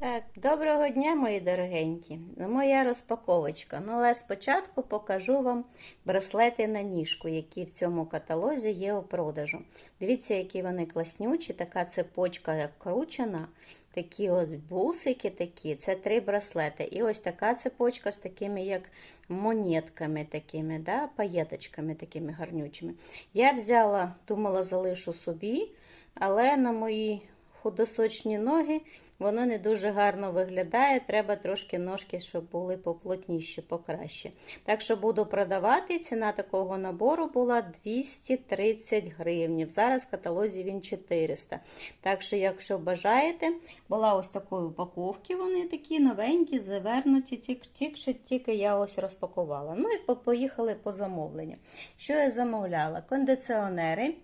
Так, доброго дня, мої дорогенькі. Ну, моя розпаковочка. Ну, але спочатку покажу вам браслети на ніжку, які в цьому каталозі є у продажу. Дивіться, які вони класнючі, така цепочка як кручена. Такі от бусики такі, це три браслети. І ось така цепочка з такими, як монетками, такими, да, паєточками такими гарнючими. Я взяла, думала, залишу собі, але на мої худосочні ноги воно не дуже гарно виглядає. Треба трошки ножки, щоб були поплотніші, покраще. Так що буду продавати. Ціна такого набору була 230 гривень. Зараз в каталозі він 400. Так що, якщо бажаєте, була ось такої упаковки, вони такі новенькі, завернуті, тільки тільки я ось розпакувала. Ну і поїхали по замовленню. Що я замовляла? Кондиціонери.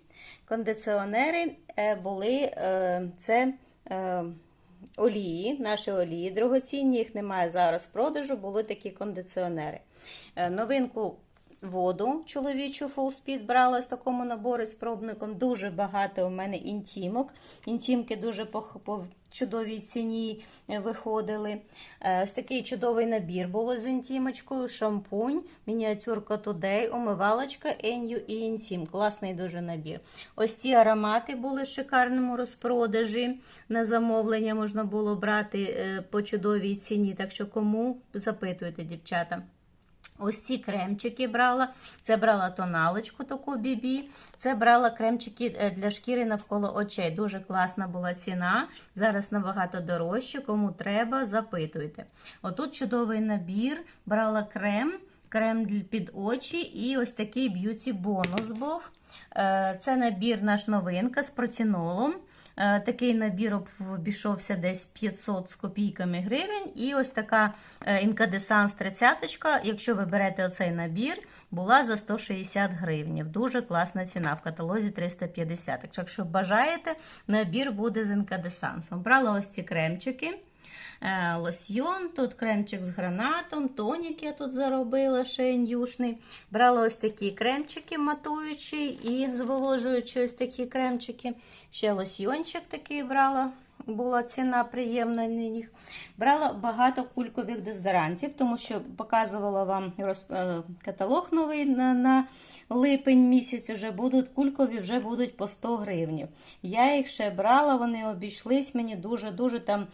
Кондиціонери е, були е, це. Е, олії, наші олії дорогоцінні, їх немає зараз в продажу, були такі кондиціонери. Новинку воду чоловічу Full Speed брала з такому наборі з пробником. Дуже багато у мене інтімок. Інтімки дуже по, по чудовій ціні виходили. Е, Ось такий чудовий набір було з інтімочкою, шампунь, мініатюрка Today, умивалочка, Еню і інтім. Класний дуже набір. Ось ці аромати були в шикарному розпродажі. На замовлення можна було брати е, по чудовій ціні. Так що кому запитуйте, дівчата. Ось ці кремчики брала. Це брала тоналочку таку бібі. Це брала кремчики е, для шкіри навколо очей. Дуже класна була ціна. Зараз набагато дорожче. Кому треба, запитуйте. Отут чудовий набір. Брала крем, крем під очі і ось такий б'юті бонус був. Е, Це набір наш новинка з протінолом. Е, Такий набір обійшовся десь 500 з копійками гривень. І ось така е, інкадесанс 30 якщо ви берете оцей набір, була за 160 гривень. Дуже класна ціна в каталозі 350. Так якщо бажаєте, набір буде з інкадесансом. Брала ось ці кремчики. Е, Лосьйон, тут кремчик з гранатом, тонік я тут заробила, ще індюшний. Брала ось такі кремчики матуючі і зволожуючі ось такі кремчики. Ще лосьйончик такий брала. Була ціна приємна на них. Брала багато кулькових дезодорантів, тому що показувала вам е, каталог новий на, на липень місяць. Вже будуть кулькові, вже будуть по 100 гривень. Я їх ще брала, вони обійшлись мені дуже-дуже там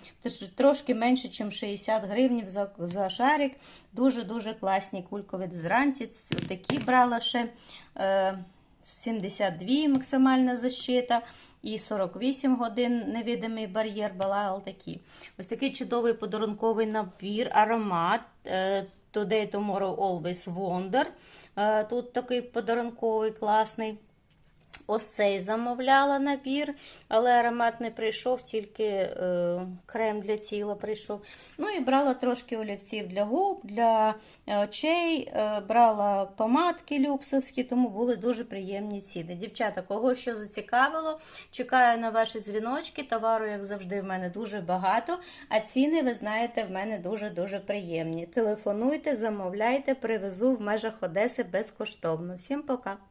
трошки менше, ніж 60 гривень за, за шарик. Дуже-дуже класні кулькові дезодоранти. Такі брала ще е, 72 максимальна защита. І 48 годин невидимий бар'єр була такі. Ось такий чудовий подарунковий набір, аромат е, Today Tomorrow Always Wonder. Е, Тут такий подарунковий класний. Ось цей замовляла набір, але аромат не прийшов, тільки е, крем для тіла прийшов. Ну і брала трошки олівців для губ, для е, очей, е, брала помадки люксовські, тому були дуже приємні ціни. Дівчата, кого що зацікавило, чекаю на ваші дзвіночки. Товару, як завжди, в мене дуже багато, а ціни, ви знаєте, в мене дуже-дуже приємні. Телефонуйте, замовляйте, привезу в межах Одеси безкоштовно. Всім пока!